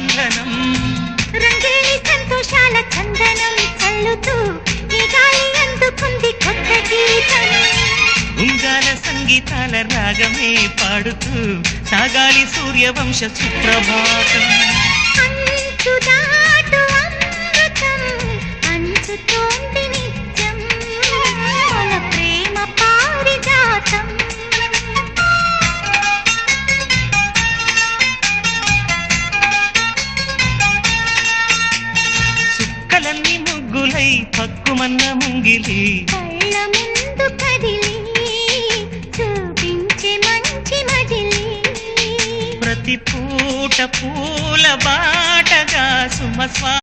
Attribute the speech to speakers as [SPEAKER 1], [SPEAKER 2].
[SPEAKER 1] బంధనం రంగేణి సంతోషాల చందనం చల్లుతూ ఈ గాలి అందుకుంది కొత్త గీతం.
[SPEAKER 2] ఉంగాల సంగీతాల రాగమే పాడుతూ సాగాలి సూర్యవంశ సుప్రభాతం. ముగ్గులై పక్కుమన్న ముంగిలి.
[SPEAKER 1] కళ్ళ ముందు కదిలి చూపించే మంచి మజిలి.
[SPEAKER 2] ప్రతి పూట పూల బాటగా సుమస్వా